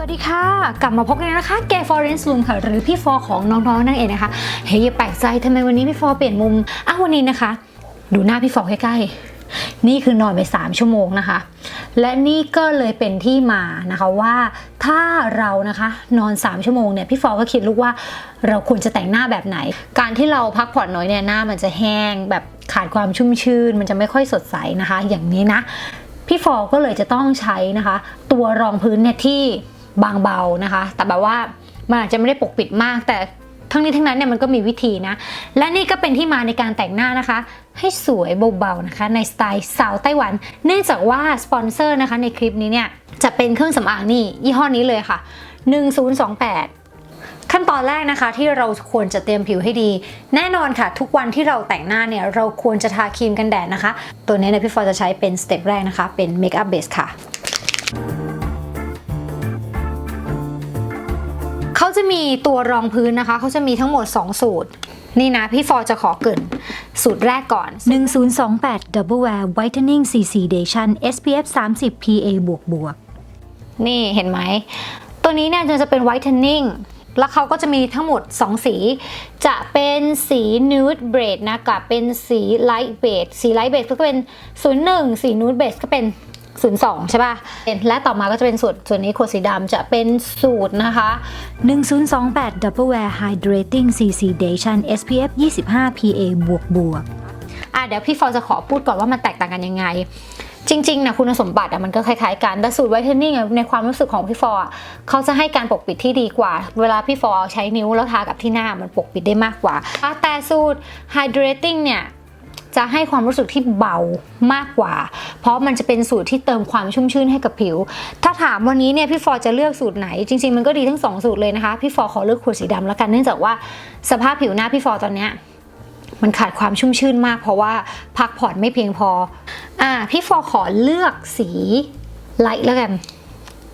สวัสดีค่ะ กลับมาพบกันนะคะแกฟอร์เรนซ์ลูมค่ะ หรือพี่ฟอของน้องๆนั่นเองนะคะ เฮ้ยอย่าแปลกใจทำไมวันนี้พี่ฟอเปลี่ยนมุม อ้าววันนี้นะคะ ดูหน้าพี่ฟอใกล้ๆ นี่คือนอนไป 3 ชั่วโมงนะคะ และนี่ก็เลยเป็นที่มานะคะว่าถ้าเรานะคะนอน 3 ชั่วโมงเนี่ยพี่ฟอก็คิดลูกว่าเราควรจะแต่งหน้าแบบไหน การที่เราพักผ่อนน้อยเนี่ยหน้ามันจะแห้งแบบขาดความชุ่มชื่น มันจะไม่ค่อยสดใสนะคะ อย่างนี้นะพี่ฟอก็เลยจะต้องใช้นะคะ ตัวรองพื้นเนี่ยที่ บางเบานะคะ แต่แบบว่ามันอาจจะไม่ได้ปกปิดมาก แต่ทั้งนี้ทั้งนั้นเนี่ยมันก็มีวิธีนะ และนี่ก็เป็นที่มาในการแต่งหน้านะคะ ให้สวยเบาๆนะคะ ในสไตล์สาวไต้หวัน เนื่องจากว่าสปอนเซอร์นะคะในคลิปนี้เนี่ยจะเป็นเครื่องสำอางนี่ยี่ห้อนี้เลยค่ะ 1028ขั้นตอนแรกนะคะที่เราควรจะเตรียมผิวให้ดี แน่นอนค่ะ ทุกวันที่เราแต่งหน้าเนี่ยเราควรจะทาครีมกันแดดนะคะ ตัวนี้เนี่ยพี่ฟอร์จะใช้เป็นสเต็ปแรกนะคะ เป็นเมคอัพเบสค่ะ จะมีตัวรองพื้นนะคะ เขาจะมีทั้งหมด 2 สูตร นี่นะ พี่ฟอร์จะขอเกรินสูตรแรกก่อน 1028 Double Wear Whitening CC Dation SPF 30 PA บวกบวกนี่เห็นไหม ตัวนี้เนี่ยจะเป็น whitening แล้วเขาก็จะมีทั้งหมด 2 สี จะเป็นสี nude beige นะกับเป็นสี light beige สี light beige ก็เป็น 01 สี nude beige ก็เป็น 02 ใช่ป่ะ และต่อมาก็จะเป็นสูตรส่วนนี้ขวดสีดำจะเป็นสูตรนะคะ 1028 Double Wear Hydrating CC Dation SPF 25 PA บวกบวกอะเดี๋ยวพี่ฟอร์จะขอพูดก่อนว่ามันแตกต่างกันยังไง จริงๆนะคุณสมบัติอะมันก็คล้ายๆกัน แต่สูตรไวท์เทนนิ่งอะในความรู้สึกของพี่ฟอร์อะเขาจะให้การปกปิดที่ดีกว่า เวลาพี่ฟอร์ใช้นิ้วแล้วทากับที่หน้ามันปกปิดได้มากกว่า แต่สูตร hydrating เนี่ย จะให้ความรู้สึกที่เบามากกว่า เพราะมันจะเป็นสูตรที่เติมความชุ่มชื่นให้กับผิว ถ้าถามวันนี้เนี่ยพี่ฟอร์จะเลือกสูตรไหน จริงๆมันก็ดีทั้งสองสูตรเลยนะคะ พี่ฟอร์ขอเลือกขวดสีดำแล้วกันเนื่องจากว่าสภาพผิวหน้าพี่ฟอร์ตอนเนี้ยมันขาดความชุ่มชื่นมาก เพราะว่าพักผ่อนไม่เพียงพออ่าพี่ฟอร์ขอเลือกสีไลท์แล้วกัน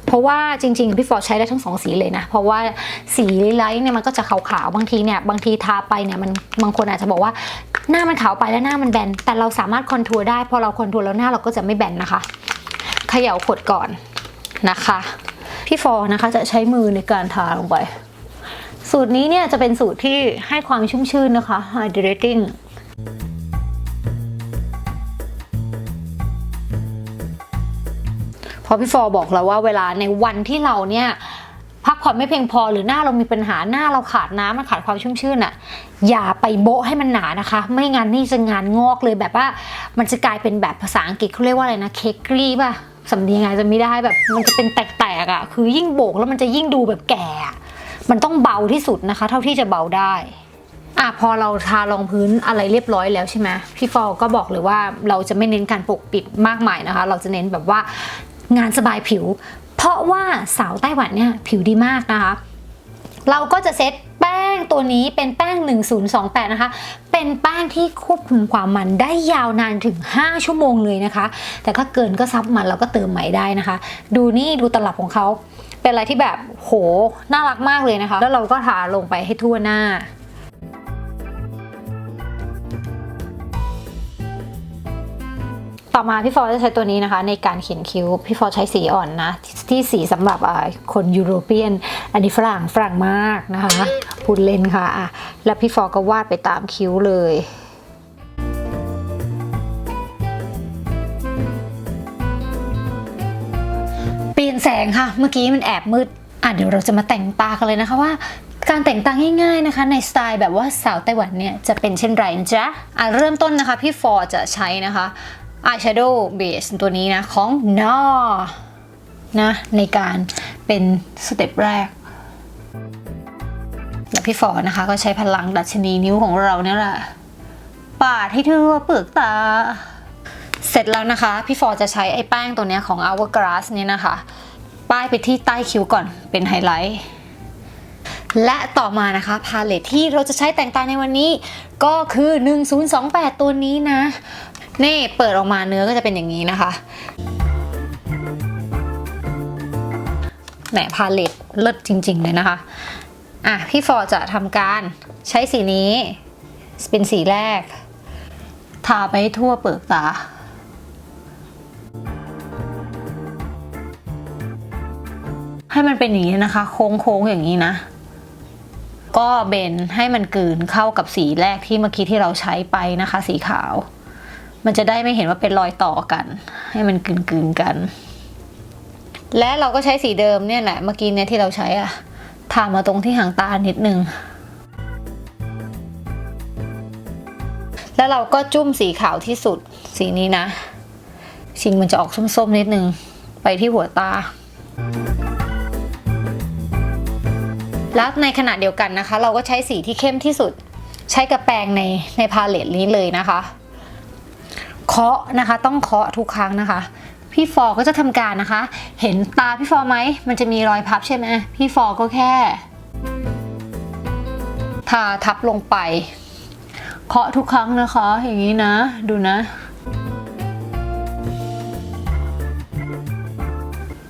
เพราะว่าจริงๆพี่ฟอร์ใช้ได้ทั้งสองสีเลยนะ เพราะว่าสีไลท์เนี่ยมันก็จะขาวๆบางทีเนี่ยบางทีทาไปเนี่ยมันบางคนอาจจะบอกว่า หน้ามันขาวไปแล้วหน้ามันแบน แต่เราสามารถคอนทัวร์ได้ พอเราคอนทัวร์แล้วหน้าเราก็จะไม่แบนนะคะ เขย่าขวดก่อนนะคะ พี่ฟอนะคะจะใช้มือในการทาลงไป สูตรนี้เนี่ยจะเป็นสูตรที่ให้ความชุ่มชื่นนะคะ hydrating เพอพี่ฟอบอกแล้วว่าเวลาในวันที่เราเนี่ย ผ่อนไม่เพียงพอหรือหน้าเรามีปัญหาหน้าเราขาดน้ำมันขาดความชุ่มชื่นอะอย่าไปโบะให้มันหนานะคะ ไม่งั้นนี่จะงานงอกเลยแบบว่า มันจะกลายเป็นแบบภาษาอังกฤษเขาเรียกว่าอะไรนะเค้กกรีป่ะสำเนียงไงจะไม่ได้แบบมันจะเป็นแตกๆอะคือยิ่งโบกแล้วมันจะยิ่งดูแบบแก่ มันต้องเบาที่สุดนะคะ เท่าที่จะเบาได้อะพอเราทารองพื้นอะไรเรียบร้อยแล้วใช่ไหมพี่ฟอก็บอกเลยว่าเราจะไม่เน้นการปกปิดมากมายนะคะ เราจะเน้นแบบว่างานสบายผิว ราะว่าสาวไต้หวันเนี่ยผิวดีมากนะคะ เราก็จะเซตแป้งตัวนี้เป็นแป้ง 1028 นะคะ เป็นแป้งที่ควบคุมความมันได้ยาวนานถึง 5 ชั่วโมงเลยนะคะ แต่ถ้าเกินก็ซับมันเราก็เติมใหม่ได้นะคะ ดูนี่ดูตลับของเขาเป็นอะไรที่แบบโหน่ารักมากเลยนะคะ แล้วเราก็ทาลงไปให้ทั่วหน้า ต่อมาพี่ฟอร์จะใช้ตัวนี้นะคะ ในการเขียนคิ้ว พี่ฟอร์ใช้สีอ่อนนะ ที่สีสำหรับอ่าคนยุโรเปียน อันนี้ฝรั่งฝรั่งมากนะคะ พูดเล่นค่ะอะ แล้วพี่ฟอร์ก็วาดไปตามคิ้วเลยเปลี่ยนแสงค่ะ เมื่อกี้มันแอบมืด อะเดี๋ยวเราจะมาแต่งตากันเลยนะคะว่าการแต่งตาง่ายๆนะคะ ในสไตล์แบบว่าสาวไต้หวันเนี่ยจะเป็นเช่นไรนะจ๊ะอะเริ่มต้นนะคะ พี่ฟอร์จะใช้นะคะ อายแชโดว์เบสตัวนี้นะ ของ n a นะในการเป็นสเต็ปแรกแล้วพี่ฟอร์นะคะก็ใช้พลังดัชนีนิ้วของเราเนี่ยแหละปาดให้ทั่วเปลือกตา เสร็จแล้วนะคะ พี่ฟอร์จะใช้ไอ้แป้งตัวเนี้ยของ Hourglass เนี่ยนะคะ ป้ายไปที่ใต้คิ้วก่อนเป็นไฮไลท์และต่อมานะคะพาเลทที่เราจะใช้แต่งตาในวันนี้ก็คือ 1028 ตัวนี้นะ นี่เปิดออกมาเนื้อก็จะเป็นอย่างนี้นะคะแหมพาเลทเลิศจริง ๆ เลยนะคะ อะ พี่ฟอร์จะทำการใช้สีนี้ เป็นสีแรก ทาไปทั่วเปลือกตา ให้มันเป็นอย่างนี้นะคะ โค้ง ๆ อย่างนี้นะ ก็เบนให้มันกลืนเข้ากับสีแรกที่เมื่อกี้ที่เราใช้ไปนะคะ สีขาว มันจะได้ไม่เห็นว่าเป็นรอยต่อกัน ให้มันกลืนๆกัน และเราก็ใช้สีเดิมเนี่ยแหละเมื่อกี้เนี่ยที่เราใช้อะทามาตรงที่หางตานิดนึงแล้วเราก็จุ้มสีขาวที่สุดสีนี้นะชิงมันจะออกส้มๆนิดนึง ไปที่หัวตา แล้วในขณะเดียวกันนะคะ เราก็ใช้สีที่เข้มที่สุด ใช้กับแปรงในในพาเลตนี้เลยนะคะ เคาะนะคะ ต้องเคาะทุกครั้งนะคะ พี่ฟอก็จะทำการนะคะ เห็นตาพี่ฟอไหมมันจะมีรอยพับใช่ไหมพี่ฟอก็แค่ทาทับลงไป เคาะทุกครั้งนะคะ อย่างนี้นะ ดูนะ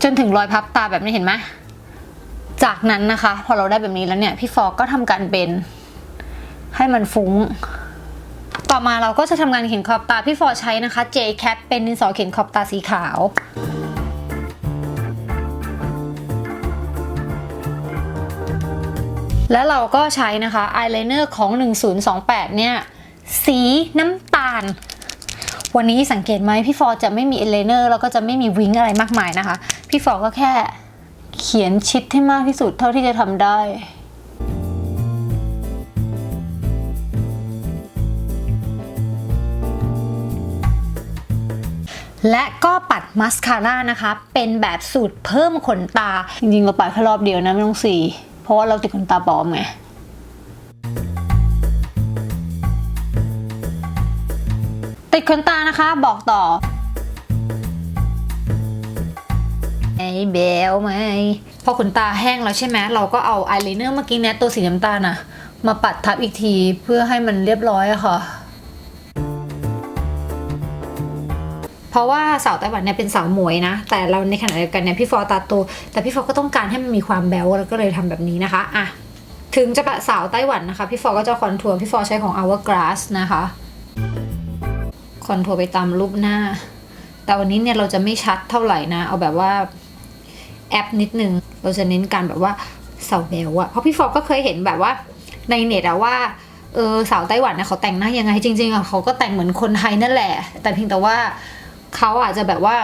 จนถึงรอยพับตาแบบนี้เห็นไหมจากนั้นนะคะ พอเราได้แบบนี้แล้วเนี่ย พี่ฟอก็ทำการเบนให้มันฟุ้ง ต่อมาเราก็จะทำงานเขียนขอบตาพี่ฟอใช้นะคะ J-Cat เป็นดินสอเขียนขอบตาสีขาวแล้วเราก็ใช้นะคะอายไลเนอร์ของ 1028 เนี่ย สีน้ำตาล วันนี้สังเกตไหมพี่ฟอร์จะไม่มีอายไลเนอร์แล้วก็จะไม่มีวิงอะไรมากมายนะคะ พี่ฟอร์ก็แค่เขียนชิดให้มากที่สุดเท่าที่จะทำได้ และก็ปัดมัสคาร่านะคะ เป็นแบบสูตรเพิ่มขนตา จริงๆ เราปัดแค่รอบเดียวนะไม่ต้องสีเพราะว่าเราติดขนตาปลอมไงติดขนตานะคะบอกต่อไอ้เบลไหมพอขนตาแห้งแล้วใช่ไหมเราก็เอาอายไลเนอร์เมื่อกี้เนี่ยตัวสีน้ำตาลนะมาปัดทับอีกทีเพื่อให้มันเรียบร้อยอะค่ะ เพราะว่าสาวไต้หวันเนี่ยเป็นสาวหมวยนะ แต่เราในขณะเดียวกันเนี่ยพี่ฟอตาโตแต่พี่ฟอก็ต้องการให้มันมีความแบวแล้วก็เลยทำแบบนี้นะคะอะถึงจะป็นสาวไต้หวันนะคะ พี่ฟอก็จะคอนทัวร์พี่ฟอใช้ของ Hourglass นะคะคอนทัวร์ไปตามรูปหน้า แต่วันนี้เนี่ยเราจะไม่ชัดเท่าไหร่นะ เอาแบบว่าแอปนิดนึง เราจะเน้นการแบบว่าสาวแบวอะเพราะพี่ฟอก็เคยเห็นแบบว่าในเน็ตอะว่าเออสาวไต้หวันเนี่ยเขาแต่งหน้ายังไงจริงๆอะเขาก็แต่งเหมือนคนไทยนั่นแหละ แต่เพียงแต่ว่า เขาอาจจะแบบว่า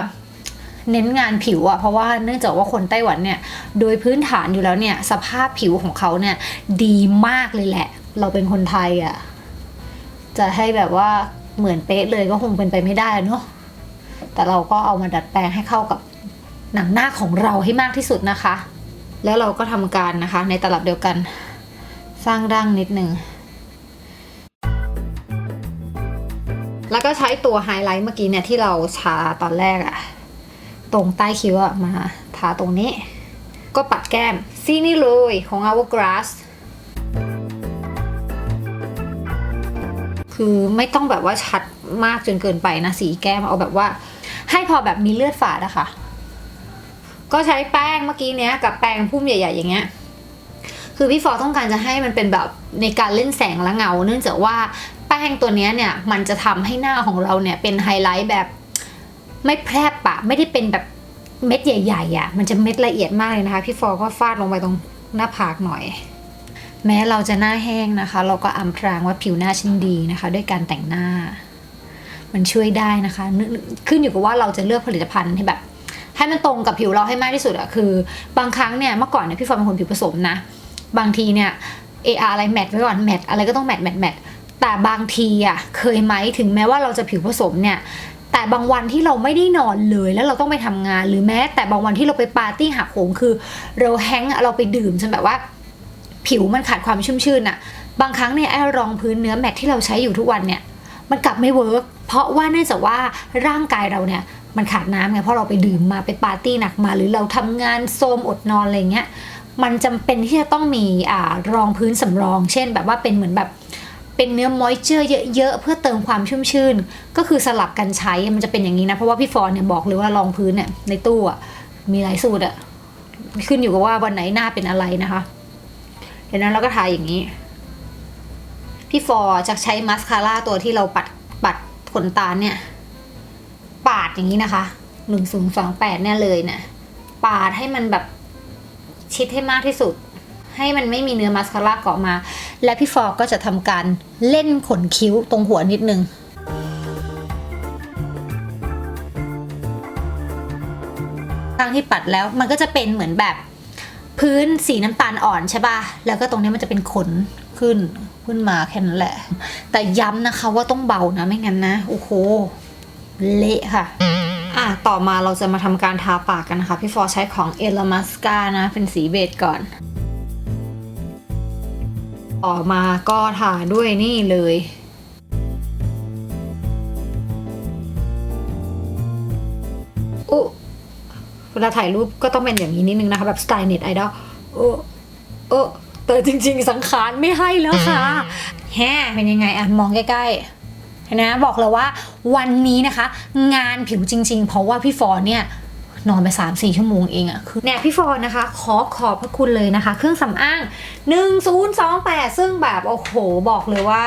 เน้นงานผิวอะเพราะว่าเนื่องจากว่าคนไต้หวันเนี่ย โดยพื้นฐานอยู่แล้วเนี่ย สภาพผิวของเขาเนี่ย ดีมากเลยแหละ เราเป็นคนไทยอะจะให้แบบว่าเหมือนเป๊ะเลยก็คงเป็นไปไม่ได้เนาะแต่เราก็เอามาดัดแปลงให้เข้ากับหนังหน้าของเราให้มากที่สุดนะคะ แล้วเราก็ทำการนะคะ ในตลับเดียวกัน สร้างร่างนิดหนึ่ง แล้วก็ใช้ตัวไฮไลท์เมื่อกี้เนี่ยที่เราทาตอนแรกอะตรงใต้คิ้วอะมาทาตรงนี้ ก็ปัดแก้มซีนี่เลยของ Hourglass คือไม่ต้องแบบว่าชัดมากจนเกินไปนะสีแก้มเอาแบบว่า ให้พอแบบมีเลือดฝาดอะค่ะ ก็ใช้แป้งเมื่อกี้เนี้ยกับแป้งพุ่มใหญ่ๆ อย่างเงี้ยคือพี่ฟอต้องการจะให้มันเป็นแบบในการเล่นแสงและเงา เนื่องจากว่า แป้งตัวนี้เนี่ยมันจะทำให้หน้าของเราเนี่ยเป็นไฮไลท์แบบไม่แพรบปะไม่ได้เป็นแบบเม็ดใหญ่ๆอะ่ะมันจะเม็ดละเอียดมากเลยนะคะ พี่ฟอก็ฟาดลงไปตรงหน้าผากหน่อย แม้เราจะหน้าแห้งนะคะ เราก็อำพรางว่าผิวหน้าชันดีนะคะ ด้วยการแต่งหน้า มันช่วยได้นะคะ ขึ้นอยู่กับว่าเราจะเลือกผลิตภัณฑ์ให้แบบ ให้มันตรงกับผิวเราให้มากที่สุดอะคือบางครั้งเนี่ยเมื่อก่อนเนี่ยพี่ฟอเป็นคนผิวผสมนะ บางทีเนี่ยเอออะไรแมทไว้ก่อนแมทอะไรก็ต้องแมทแมทแมท แต่บางทีอะเคยไหมถึงแม้ว่าเราจะผิวผสมเนี่ยแต่บางวันที่เราไม่ได้นอนเลยแล้วเราต้องไปทำงานหรือแม้ แต่บางวันที่เราไปปาร์ตี้หักโหมคือ เราแฮงก์เราไปดื่มจนแบบว่า ผิวมันขาดความชุ่มชื่นอะบางครั้งเนี่ยไอ้รองพื้นเนื้อแมทที่เราใช้อยู่ทุกวันเนี่ย มันกลับไม่เวิร์กเพราะว่าเนื่องจากว่าร่างกายเราเนี่ยมันขาดน้ำไงเพราะเราไปดื่มมาไปปาร์ตี้หนักมา หรือเราทำงานโซมอดนอนอะไรเงี้ยมันจำเป็นที่จะต้องมีอ่ารองพื้นสำรอง เช่น แบบว่าเป็นเหมือนแบบ เป็นเนื้อมอยเจอร์เยอะๆเพื่อเติมความชุ่มชื่น ก็คือสลับกันใช้มันจะเป็นอย่างนี้นะ เพราะว่าพี่ฟอนเนี่ยบอกเลยว่ารองพื้นเนี่ยในตู้อะมีหลายสูตรอะขึ้นอยู่กับว่าวันไหนหน้าเป็นอะไรนะคะเดี๋ยวนั้นเราก็ทาอย่างนี้ พี่ฟอจะใช้มัสคาร่าตัวที่เราปัดปัดขนตาเนี่ย ปาดอย่างนี้นะคะหนึ่งศูนย์สองแปดเนี่ยเลยเนะี่ยปาดให้มันแบบชิดให้มากที่สุด ให้มันไม่มีเนื้อมาสคาร่าเกาะมา และพี่ฟอร์ก็จะทำการเล่นขนคิ้วตรงหัวนิดนึงข้งที่ปัดแล้วมันก็จะเป็นเหมือนแบบพื้นสีน้ำตาลอ่อนใช่ป่ะ แล้วก็ตรงนี้มันจะเป็นขนขึ้นขึ้นมาแค่นั้นแหละ แต่ย้ำนะคะว่าต้องเบานะไม่งั้นนะ โอ้โห เละค่ะอะ ต่อมาเราจะมาทำการทาปากกันนะคะ พี่ฟอร์ใช้ของเอลมัสกานะ เป็นสีเบจก่อน ต่อมาก็ทาด้วยนี่เลยอุเวลาถ่ายรูปก็ต้องเป็นอย่างนี้นิดนึงนะคะ แบบสไตล์เน็ตไอดอลโอ้โอ้แต่จริง ๆ สังขารไม่ให้แล้วค่ะแฮเป็นยังไงอะ มองใกล้ๆนะบอกเลยว่าวันนี้นะคะ งานผิวจริง ๆ เพราะว่าพี่ฟอร์เนี่ย นอนไป 3 4 ชั่วโมงเองอะคือเนี่ยพี่ฟอร์นะคะ ขอขอบพระคุณเลยนะคะ เครื่องสำอาง 1028 ซึ่งแบบโอ้โหบอกเลยว่า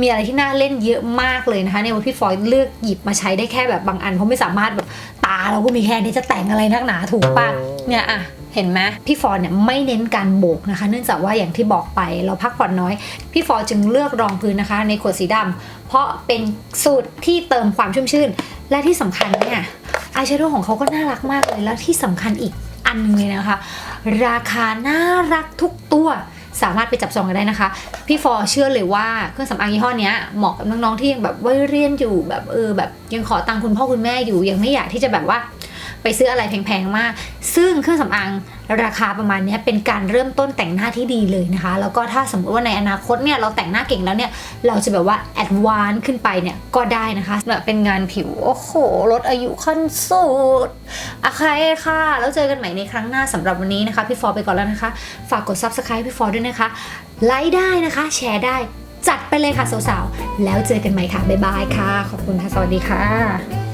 มีอะไรที่น่าเล่นเยอะมากเลยนะคะ ในวันพี่ฟอยเลือกหยิบมาใช้ได้แค่แบบบางอันเพราะไม่สามารถแบบตาเราก็มีแค่นี้จะแต่งอะไรนักหนาถูกปะเนี่ยอะเห็นไหมพี่ฟอร์เนี่ยไม่เน้นการโบกนะคะ เนื่องจากว่าอย่างที่บอกไปเราพักผ่อนน้อย พี่ฟอร์จึงเลือกรองพื้นนะคะ ในขวดสีดำเพราะเป็นสูตรที่เติมความชุ่มชื่น และที่สำคัญเนี่ย อายแชโดว์ของเขาก็น่ารักมากเลย แล้วที่สำคัญอีกอันหนึงเลยนะคะ ราคาน่ารักทุกตัวสามารถไปจับจองกันได้นะคะ พี่ฟอเชื่อเลยว่าเครื่องสำอางยี่ห้อนี้เหมาะกับน้องๆที่ยังแบบวัยเรียนอยู่แบบเออแบบยังขอตังค์คุณพ่อคุณแม่อยู่ยังไม่อยากที่จะแบบว่า ไปซื้ออะไรแพงๆมาก ซึ่งเครื่องสำอางราคาประมาณนี้เป็นการเริ่มต้นแต่งหน้าที่ดีเลยนะคะ แล้วก็ถ้าสมมติว่าในอนาคตเนี่ยเราแต่งหน้าเก่งแล้วเนี่ยเราจะแบบว่าแอดวานซ์ขึ้นไปเนี่ยก็ได้นะคะแบบเป็นงานผิว โอ้โหลดอายุขั้นสุดโอเคค่ะ แล้วเจอกันใหม่ในครั้งหน้าสำหรับวันนี้นะคะ พี่ฟอร์ไปก่อนแล้วนะคะ ฝากกด subscribe พี่ฟอร์ด้วยนะคะไลค์ได้นะคะ แชร์ได้จัดไปเลยค่ะสาวๆแล้วเจอกันใหม่ค่ะบ๊ายบายค่ะ ขอบคุณค่ะสวัสดีค่ะ